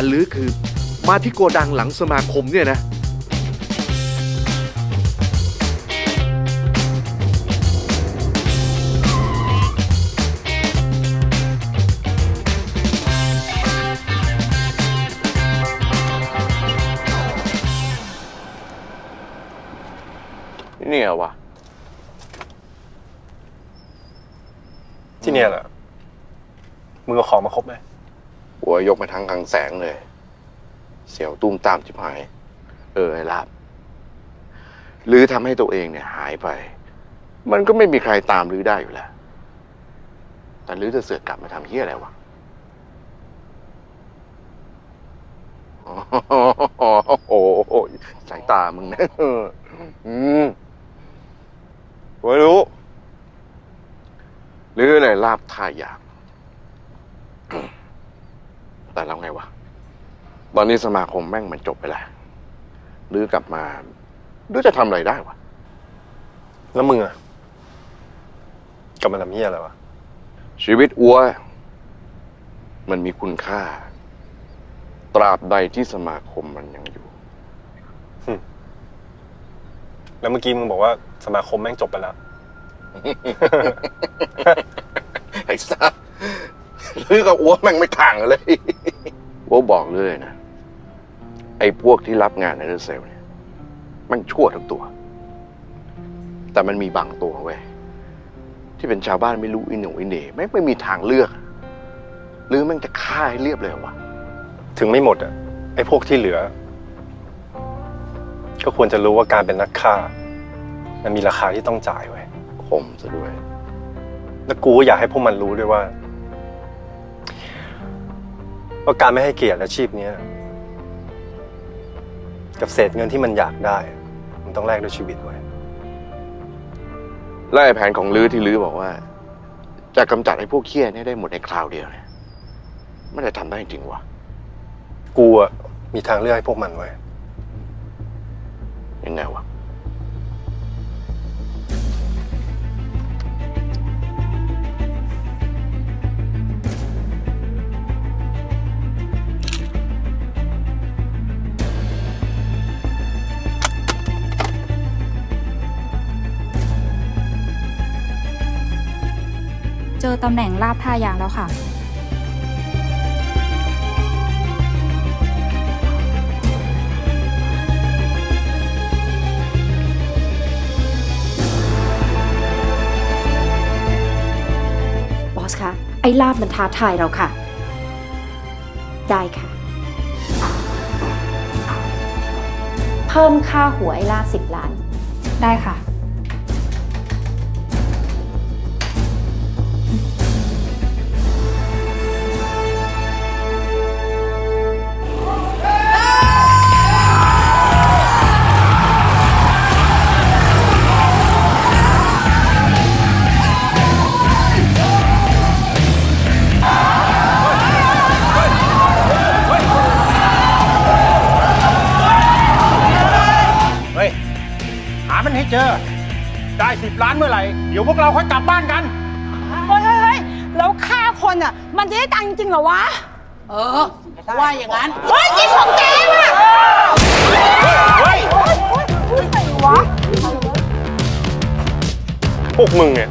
นหรือคือมาที่โกดังหลังสมาคมเนี่ยนะเนี่ยวะที่เนี่ยแหละมึงเอาของมาครบไหม หัวยกมาทั้งกลางแสงเลย เสียวตุ้มตามจิบหาย เออไอ้ลาบหรือทำให้ตัวเองเนี่ย หายไป มันก็ไม่มีใครตามลือได้อยู่แล้ว แต่ลือจะเสือกกลับมาทำเฮียอะไรวะโอ้โหสายตามึงนะอืมไม่รู้ หรืออะไรลาบท่าอยาก แต่แล้วไงวะ ตอนนี้สมาคมแม่งมันจบไปแล้วหรือกลับมาหรือจะทำอะไรได้วะ แล้วมึงอะกลับมาทำเหี้ยอะไรวะ ชีวิตอัว มันมีคุณค่า ตราบใดที่สมาคมมันยังอยู่ แล้วเมื่อกี้มึงบอกว่าสมาคมแม่งจบไปแล้ว ไอ้สัสหรือกับอัวแม่งไม่ต่างกันเลย อัวบอกเลยนะ ไอ้พวกที่รับงานในเดอร์เซลเนี่ยแมันชั่วทั้งตัว แต่มันมีบางตัวเว้ยที่เป็นชาวบ้านไม่รู้อินหนูอินเหน่แม่งไม่มีทางเลือก หรือแม่งจะฆ่าให้เรียบเลยวะถึงไม่หมดอะไอ้พวกที่เหลือ ก็ควรจะรู้ว่าการเป็นนักฆ่า มันมีราคาที่ต้องจ่ายไว้ยคมซะด้วย แล้วกูก็อยากให้พวกมันรู้ด้วยว่า ว่าการไม่ให้เกียรติอาชีพเนี้ยกับเศษเงินที่มันอยากได้ มันต้องแลกด้วยชีวิตไว้ยและไอ้แผนของลือที่ลือบอกว่า จะกำจัดไอ้พวกเคี้ยนี่ได้หมดในคราวเดียวเนี่ยไม่ได้ทำได้จริงวะกูอะมีทางเลือกให้พวกมันไว้ยยังไงวะ อตำแหน่งลาบท่ายางแล้วค่ะ บอสคะ ไอ้ลาบมันท้าทายเราค่ะ ได้ค่ะ เพิ่มค่าหัวไอ้ลาบสิบล้าน ได้ค่ะ เจอได้สิบล้านเมื่อไหร่ เดี๋ยวพวกเราค่อยกลับบ้านกัน เฮ้ยเฮ้ยเฮ้ยแล้วฆ่าคนอะ มันจะได้ตังค์จริงเหรอวะ เออ ว่าอย่างนั้น เฮ้ยจริงของแกว่ะเฮ้ยไหนวะ พวกมึงเนี่ย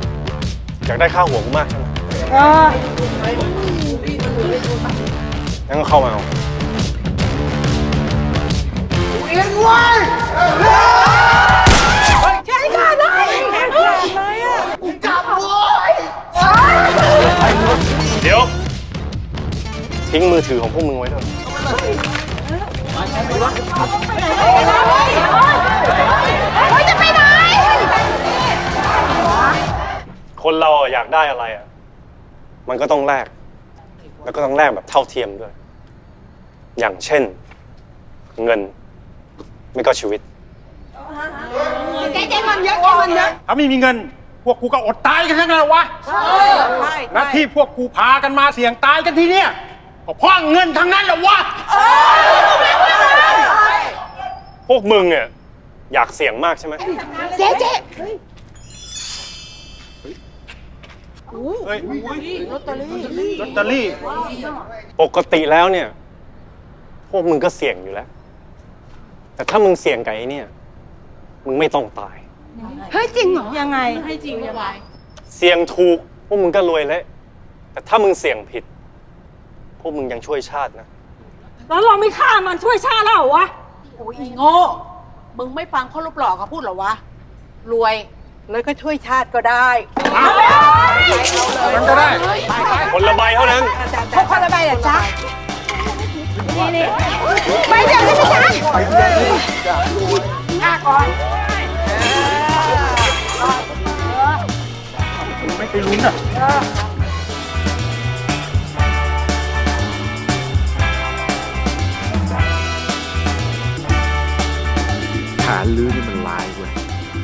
อยากได้ค่าหัวกูมากใช่ไหมเอองั้นก็เข้ามาเอาใทิ้งมือถือของพวกมึงไว้ด้วยเฮ้ยจะคนเราอยากได้อะไรอะ มันก็ต้องแลก แล้วก็ต้องแลกแบบเท่าเทียมด้วย อย่างเช่น เงิน ไม่ก็ชีวิตแกแกมันเยอะแกมันเยอะถ้าไม่มีเงิน พวกกูก็อดตายกันทั้งนั้นแหละวะ ใช่ หน้าที่พวกกูพากันมาเสี่ยงตายกันที่เนี่ย ก็เพราะเงินทั้งนั้นแหละวะพวกมึงเนี่ยอยากเสี่ยงมากใช่ไหมเจ๊เจ๊เฮ้ยลอตเตอรี่ ปกติแล้วเนี่ย พวกมึงก็เสี่ยงอยู่แล้ว แต่ถ้ามึงเสี่ยงกับไอ้เนี่ย มึงไม่ต้องตาย เฮ้ยจริงเหรอ ยังไง ให้จริงยังไงเสี่ยงถูก พวกมึงก็รวยแล้วแต่ถ้ามึงเสี่ยงผิด พวกมึงยังช่วยชาตินะ แล้วเราไม่ฆ่ามันช่วยชาติแล้วเหรอวะ โอ้ยอีโง่ มึงไม่ฟังเขารูปหล่อเขาพูดเหรอวะ รวยแล้วก็ช่วยชาติก็ได้มันก็ได้ คนละใบเท่านั้นพกคนละใบเหรอจ๊ะนี่นี่ใบเดียวใช่ไหมจ๊ะไม่ไปลุ้นอะ ลื้อนี่มันลาย